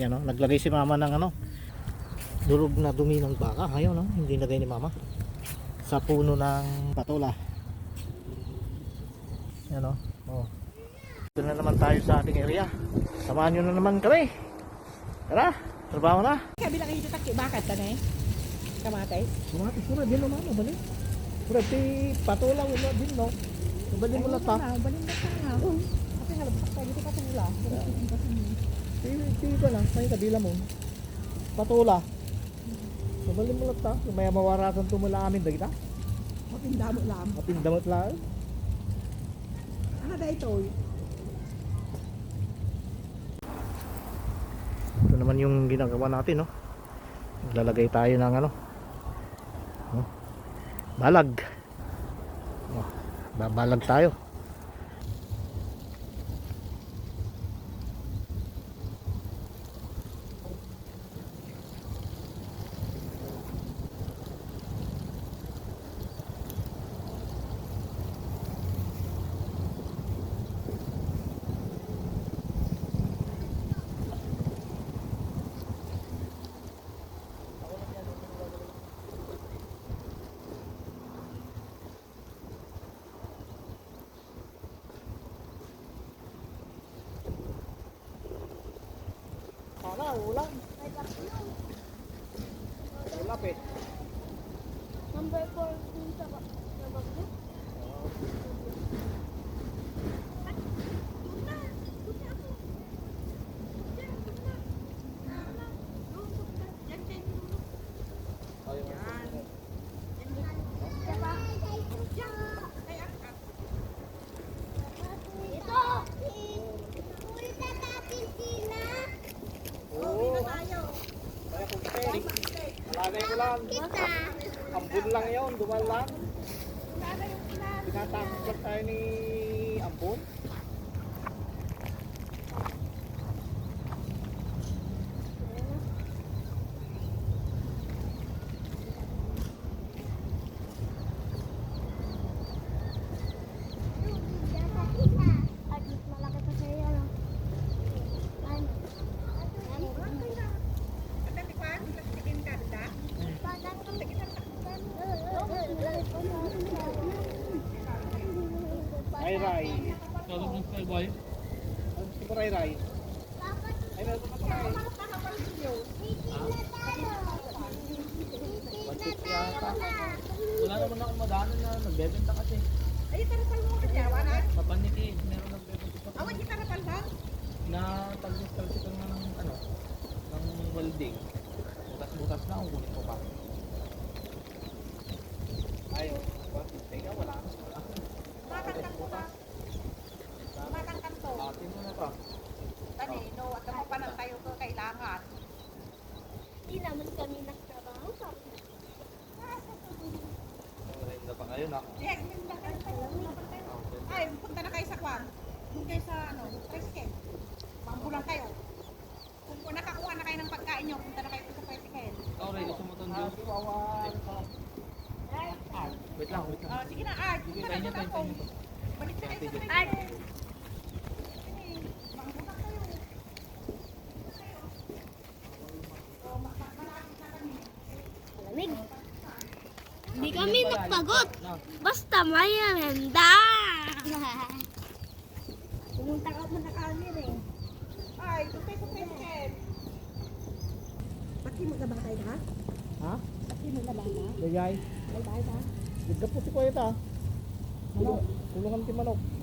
Yan, no? Naglagay si mama ng ano, durog na dumi ng baka. Ayaw, no? Hindi nagay ni mama. Sa puno ng patola. Yan, no? Oh. Ito na naman tayo sa ating area. Samahan nyo na naman kami. Tara, trabaho na. Kabila kayo dito taki bakit ta eh? Kamatay. Sumati, sura, din naman, balik. Sura, ti patola, wala din, no? Balik mo lang ta. Balin na ka. Kasi nga labas ka dito patula. Ti, ti ko lang, sa kabila mo. Patola. So, balik mo lang ta. May mawarasan tumula amin, dagita. Mapindamo lang. Mapindamot lang. Ano da ito? Ito naman yung ginagawa natin, no? Lalagay tayo ng ano? No? Balag. Oh, babalag tayo. Sana, ulang. Lapit. Number 4 dun sa ba- sa bagyo. Ito! Ulit na natin sila. Oo. Kaya kung steak. Lang. Kita. Ambon lang yun, dumal lang. Tinatakot tayo ni Ambon. At mas malaki pa sa'yo, ano? Ano? Ano? Ray Ray. Ano si Ray Ray? Ay, meron pa tayo. Wala naman ako madaanan na nagbebenta kasi. Ay, tarapal mo kanya. Wala. Papaniki, meron nagbebenta pa. Awan di tarapal ba? Na pag-install na ng ano, ng welding. Butas-butas na, kukunin ko pa. Ayun. Teka, wala ka sa wala. Matangkan ko na. Matangkan to. Atin mo na pa. Tani, no, at ako pa ng tayo to kailangan. Hindi naman kami nagtrabaho. Kayo na. Kayo tayo. Ay, punta na kayo sa kwan. Doon kayo sa, ano, tricycle. Mambulang kayo. Kung, kung nakakuha na kayo ng pagkain nyo, punta na kayo sa. Ikaw, Ray, gusto mo itong juice? Wait lang, wait lang. Ah, sige na, Art. Punta tayo na sa tayo niyo. Balik na kayo sa. Oh, kami. Lamig. Hindi kami nagpagod. Basta may amenda. Pumunta ka muna kami rin. Ay, kayo sa tricycle. Pati mo ba kayo ha? Ha? Pati mo ba ha? Gayay. Ay, tayo ha? Gagap po si Kuya ta. Tulungan ti manok.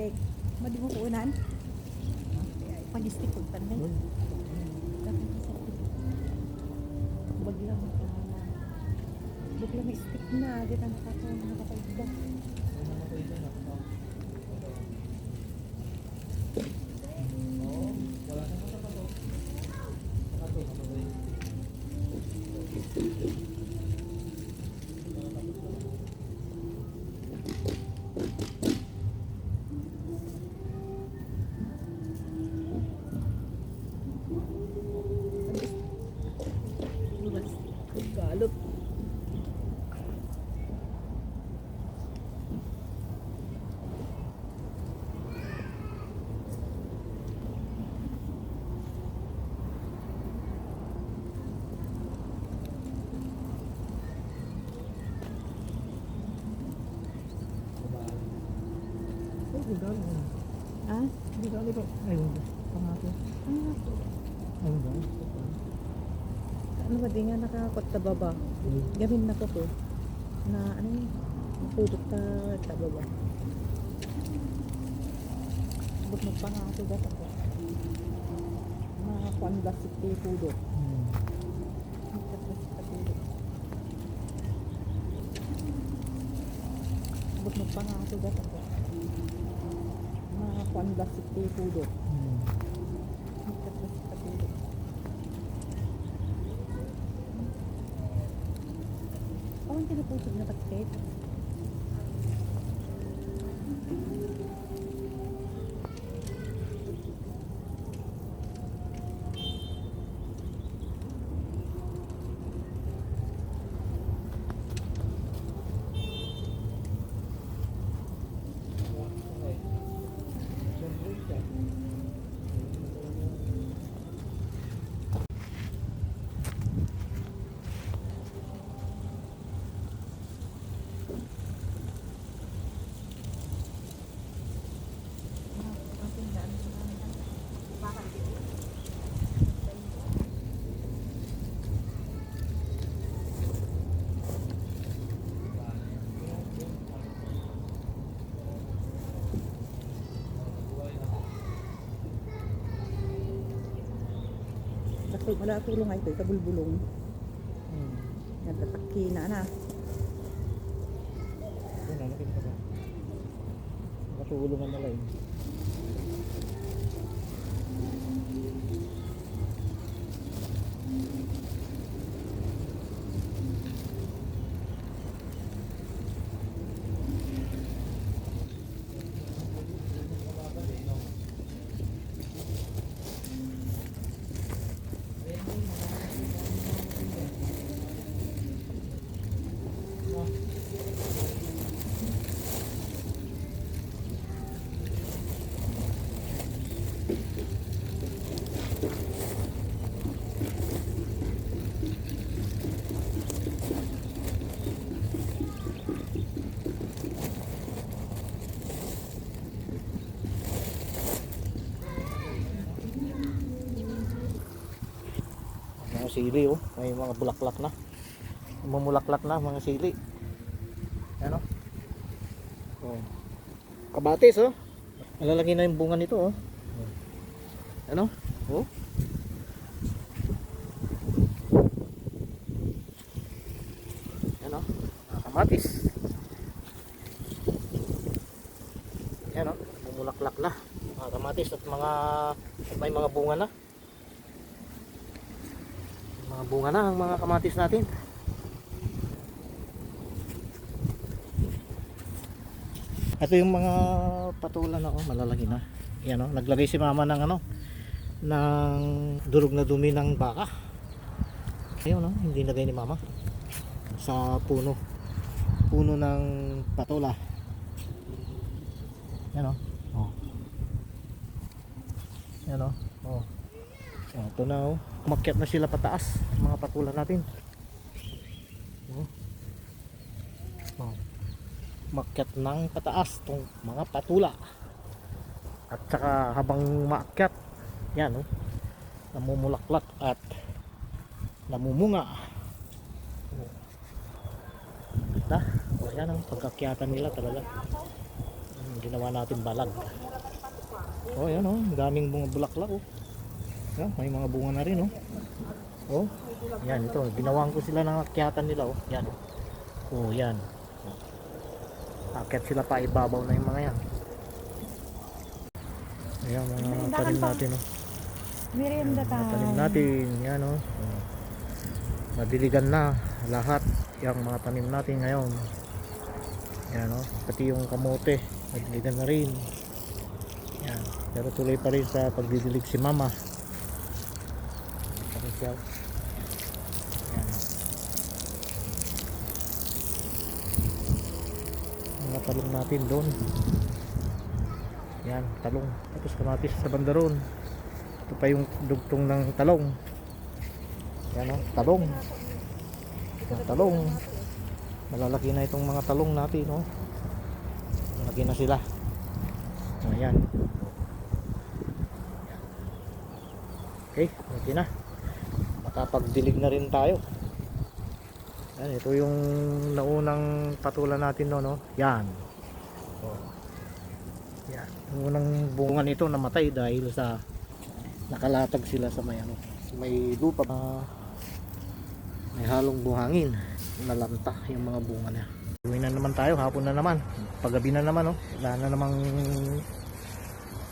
Steak, madi mo kuunan. Pag steak ko tan din. Bagla mo ka. Bagla may steak na, di ta nakakaon Ay, gudalo. Ha? Gudalo ba? Ayun. Pangato. Ayun ba? Ano ba di nga nakakot ta baba? Gamin na ko to. Na ano yun? Pudot ta ta baba. But mo pa nga ako data ko. Makakuan ba si pudot? But mo pa nga ako Makakuan ba si pudot? Hmm. Parang pinupusog na pagkit. Kasi wala tulong nga ito, kabulbulong. Hmm. Nagtataki na na. Ayun, ano kita ba? Matulungan na lang. Mga sili oh, may mga bulaklak na. Mamulaklak na mga sili. Ano? Oh. Kabatis oh. Malalaki na yung bunga nito oh. Ano? Oh. Ano? Ah, kamatis. Yan oh, bumulaklak na. Mga kamatis at mga at may mga bunga na. Mga bunga na ang mga kamatis natin. Ito yung mga patulan na oh, malalaki na. Yan oh, naglagay si mama ng ano ng durog na dumi ng baka. Ayun oh, hindi nagay ni mama sa puno. Puno ng patula. Yan oh. Oh. Yan oh. Oh. Oh, ito na oh. Umakyat na sila pataas. Mga patula natin. Oh. Oh. Umakyat ng pataas tong mga patula. At saka habang maakyat, yan oh. Namumulaklak at namumunga. Oh. Ganda. O yan ang pagkakyatan nila talaga. Yung ginawa natin balag. Oh, yan oh. Ang daming bunga bulaklak oh. Yan, may mga bunga na rin oh. Oh. Yan ito. Ginawan ko sila ng akyatan nila oh. Yan oh. Oh, yan. Akyat sila pa ibabaw na yung mga yan. Ayan mga tanim natin oh. Merienda Mga tanim natin. Yan oh. Oh. Madiligan na lahat yung mga tanim natin ngayon. Yan oh. Pati yung kamote. Madiligan na rin. Yan. Pero tuloy pa rin sa pagdidilig si mama. Pa rin siya. Yan. Mga talong natin doon. Yan, talong. Tapos kamatis sa bandaron. Ito pa yung dugtong ng talong. Yan o, talong. Mga talong. Malalaki na itong mga talong natin, no? Malaki na sila. Ayan. Okay, okay na. Makapagdilig na rin tayo. Yan, ito yung naunang patulan natin, no? no? Yan. Oh. Yan. Yung unang bunga nito namatay dahil sa nakalatag sila sa may ano, may lupa. Ah, may halong buhangin. Nalanta yung mga bunga niya. Uwi na naman tayo, hapon na naman. Paggabi na naman, oh. Wala na namang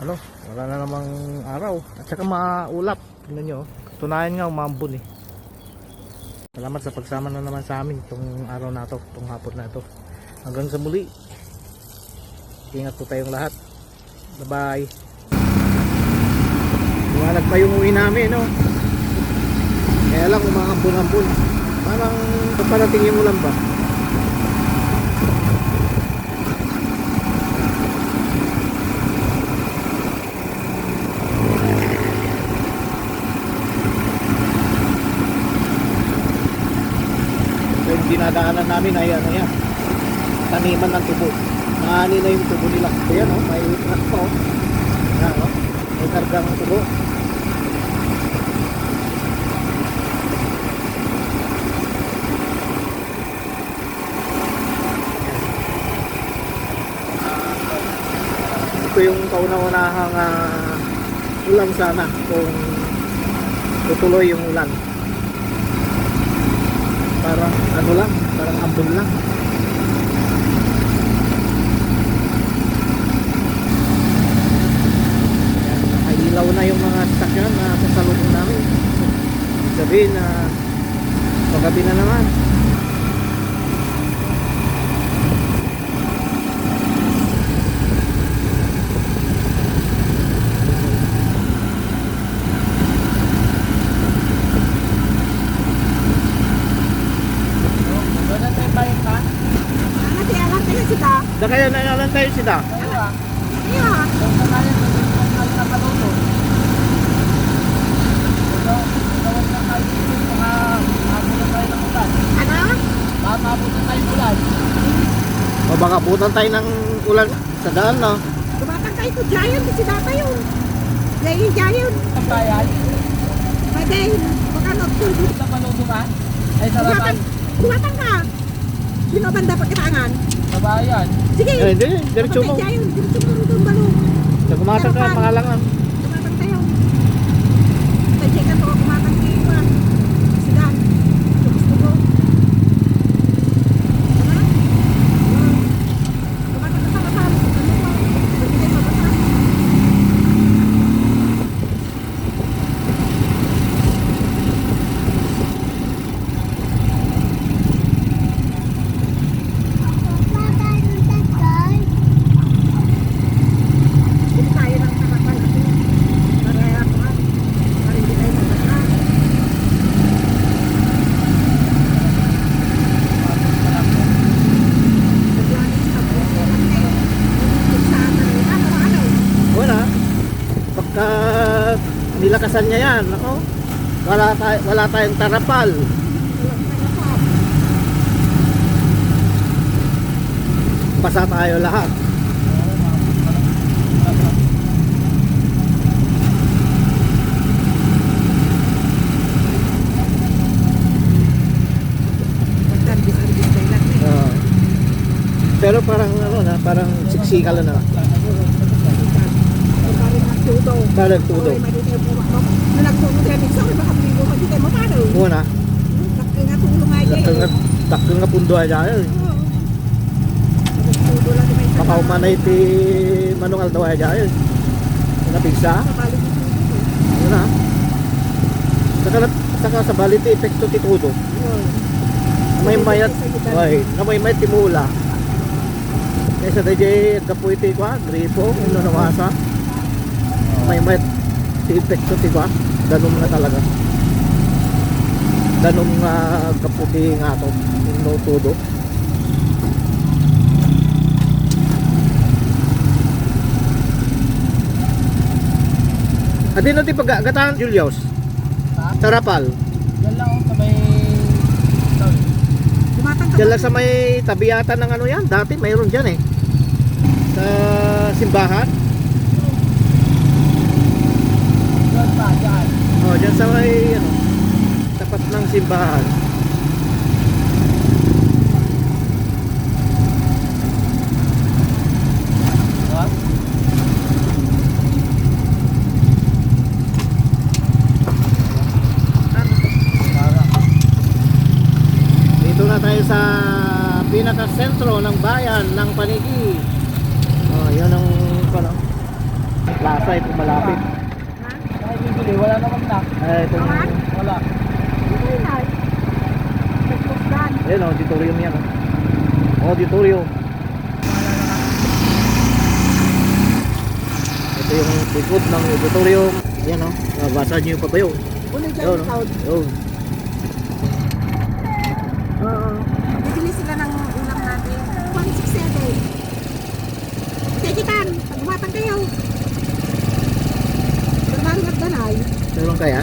ano, wala na namang araw. At saka maulap. Tingnan nyo, oh. Tunayan nga, umambon eh. Salamat sa pagsama na naman sa amin itong araw na to, itong hapon na to. Hanggang sa muli. Ingat po tayong lahat. Bye-bye. Liwanag pa yung uwi namin, no? Kaya lang umahambon-hambon. Parang paparatingin mo lang ba? Dinadaanan namin ay ano yan, taniman ng tubo. Naani na yung tubo nila. Ayan oh, may truck pa oh. Ayan oh, may kargang tubo. Ito yung kauna-unahang uh, ulan sana kung tutuloy yung ulan parang ano lang, parang ambon lang. Nakailaw na yung mga sasakyan na sa salubong namin. Sabihin na paggabi na naman. Doon na tayo bayan ka? Ano si alam kayo sita? Da kaya nangalan tayo sila. Dalawa. Iya. Doon na tayo, doon na tayo sa kaluto. Doon, doon na tayo dito, baka mabutan tayo ng ulan. Ano? Baka mabutan tayo ng ulan. O baka butan tayo ng ulan sa daan no. Dumatang kayo ko giant si data yun. Giant giant. Ang bayan, Pwede. Baka nagtulog. sa kaluto ka, ay sarapan Dumatang. Dumatang ka. Sino banda pagkatangan? sa bayan. Sige. Eh, hindi, diretso mo. Giant. Diretso mo rin balo. Nagumasa ka, pangalangan. Dumatang tayo. Pwede ka to kumatang kayo pa. Sida. Gusto ko. Ano? Dumatang ka sa kasal. Ano pa? Pwede kayo mabasa. Hindi tayo lang nakakal natin. Para ako nga. Para hindi tayo mabasa. Naglagay sa buhay lang kayo. Hindi sa atin. Ano, ano? Wala. Pagka nilakasan niya yan, ako. Wala, tayo, wala tayong tarapal. Basa tayo lahat. Oo. pero parang ano na, parang siksika na. Parang nagtudo. Parang tudo. Oy, mali tayo pumakbo. Nung nagtudo siya, minsan, may baka piligo ka dito, mapano? Muna, Takka nga tulong nga dyan. takang takang nga pundo aja yun. Oo. Nagtudo lang may. Makaw manay ti manong aldaw aja Sa balik yung tudo. yun na. Saka, saka sa balit epekto ti tudo. May mayat, ay, na may mayat ti mula. Kaysa da jay kapoy ti kwa, gripo, ino nawasa. May epekto kwa, danom na talaga. Danom nga kaputi nga to, ino tudo. Adi no ti pagagatahan Julius. Ha? Tarapal. Yan lang oh, sa may... Diyan lang sa may tabiyatan ng ano yan. Dati mayroon dyan eh. Sa simbahan. Pa, dyan. Oh, dyan sa may ano, tapat ng simbahan. Pinaka-sentro ng bayan ng Panigi. Oh, yan ang ano, plaza ito malapit. Ay, bibili, wala naman na. Eh, itong, Wala. Hindi na. Nagpusdan. ayun oh, auditorium yan. Oh. Auditorium. Ito yung likod ng auditorium. Yan oh, nabasa niyo yung patayo. Ulit dyan Yun, yung oh. crowd. Yun. Oo. Bibili sila ng ulang natin. 167. Tekitan, pag dumatang kayo. Berbaring at danay. Meron kaya?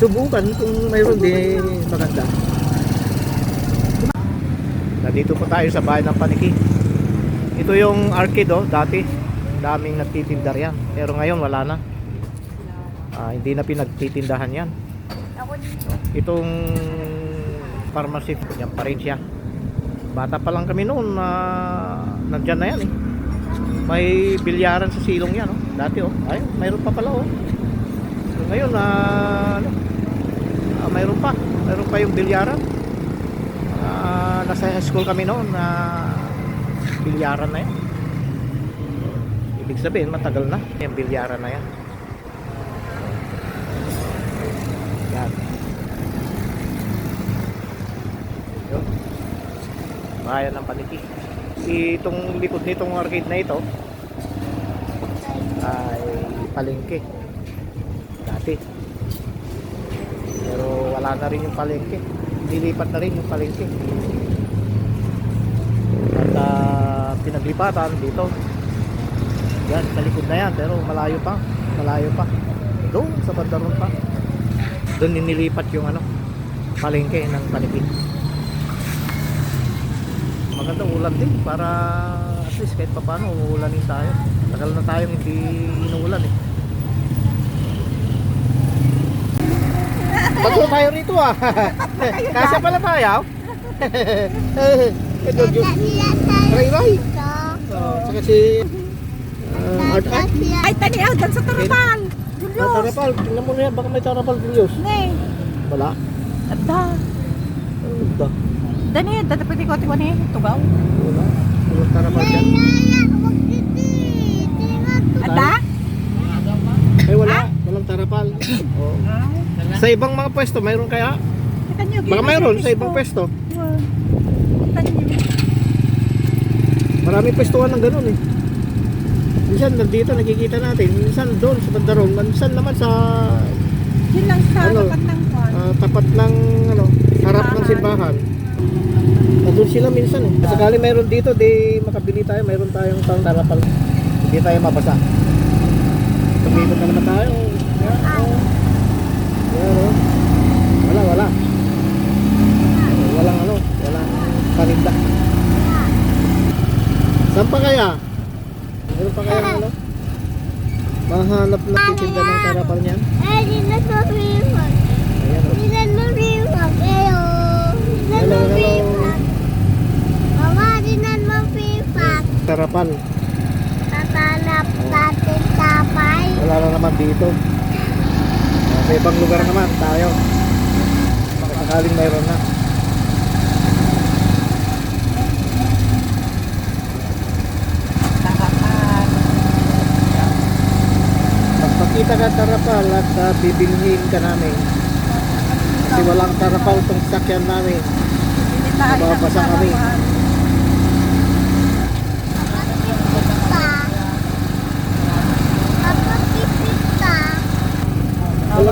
Subukan kung mayroon di maganda. Nandito po tayo sa bahay ng Paniki. Ito yung arcade oh, dati. Daming nagtitinda yan. Pero ngayon wala na. Ah, hindi na pinagtitindahan yan. Itong pharmacy, yan pa rin siya. Bata pa lang kami noon na nandyan na yan eh. May bilyaran sa silong yan oh. Dati oh. Ay, mayroon pa pala oh. Ngayon na ano, ah, mayroon pa. Mayroon pa yung bilyaran. Ah, nasa school kami noon na bilyaran na yan. Ibig sabihin matagal na yung bilyaran na yan. Yan. Yun. Bayan ng paniki. Itong likod nitong arcade na ito ay palengke dati pero wala na rin yung palengke. Nilipat na rin yung palengke. At ah, pinaglipatan dito. Yan sa likod na yan pero malayo pa. Malayo pa. Doon sa bandaron pa. Doon nilipat yung ano palengke ng Panipin magandang ulan din. Para at least kahit pa paano uulanin tayo. Tagal na tayong hindi inuulan eh Bago tayo rito ah. Kasya pala tayo Ito yung Ray Ray oh, Saka si uh, Art Art Ay, tani ah, dyan sa Tarapal. Ah, Julius. Tarapal, tingnan mo na yan, baka may tarapal Julius Ne. Wala. Ada. Ba? Dani, dati pwede ko atiwan eh. Tugaw. Wala. Walang tarapal dyan. Ada? Ay wala, walang tarapal. Oh. Sa ibang mga pwesto, mayroon kaya? Kita nyo. Baka mayroon sa ibang pwesto Kita nyo. Marami pwestuhan ng ganun eh. Minsan nandito nakikita natin, minsan doon sa bandaron, minsan naman sa Yun lang sa Ano? tapat ng kwan. ah, tapat ng ano, harap ng simbahan. Nandun sila minsan eh. At sakali mayroon dito, di makabili tayo, mayroon tayong pang tarapal. Hindi tayo mabasa. Tumikot na naman tayo. Yan, oh. Yan, oh. Wala, wala. Walang ano, walang paninda. Saan pa kaya? Meron pa kaya ano? Mahanap na titinda ng tarapal niyan. Ayan, oh. Mama, di na mo pipak. tarapal. Tatanap natin tapay. Wala na naman dito. Sa ibang lugar naman tayo. Baka sakaling mayroon na. Magpakita ka tarapal at uh, bibilhin ka namin. Kasi walang tarapal tong sakyan namin. Nababasa kami.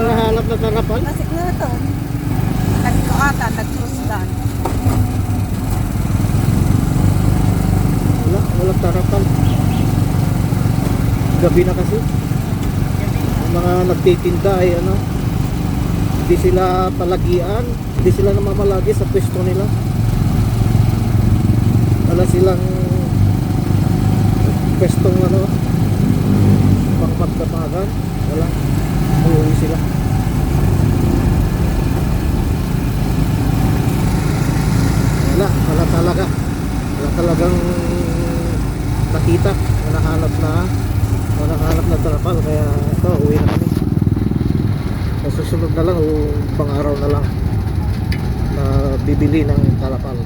Walang nahanap na tarapal. Kasi nga ito. Nagko ata, nagkrusdan. Wala, walang tarapal. Gabi na kasi. Ang mga nagtitinda ay ano, hindi sila palagian, hindi sila namamalagi sa pwesto nila. Wala silang pwestong ano, pang magdamagan. Wala. Uuwi sila. Wala, wala talaga. Wala talagang nakita. Wala hanap na wala hanap na tarapal. Kaya ito, uwi na kami. Sa susunod na lang o pang araw na lang na bibili ng tarapal.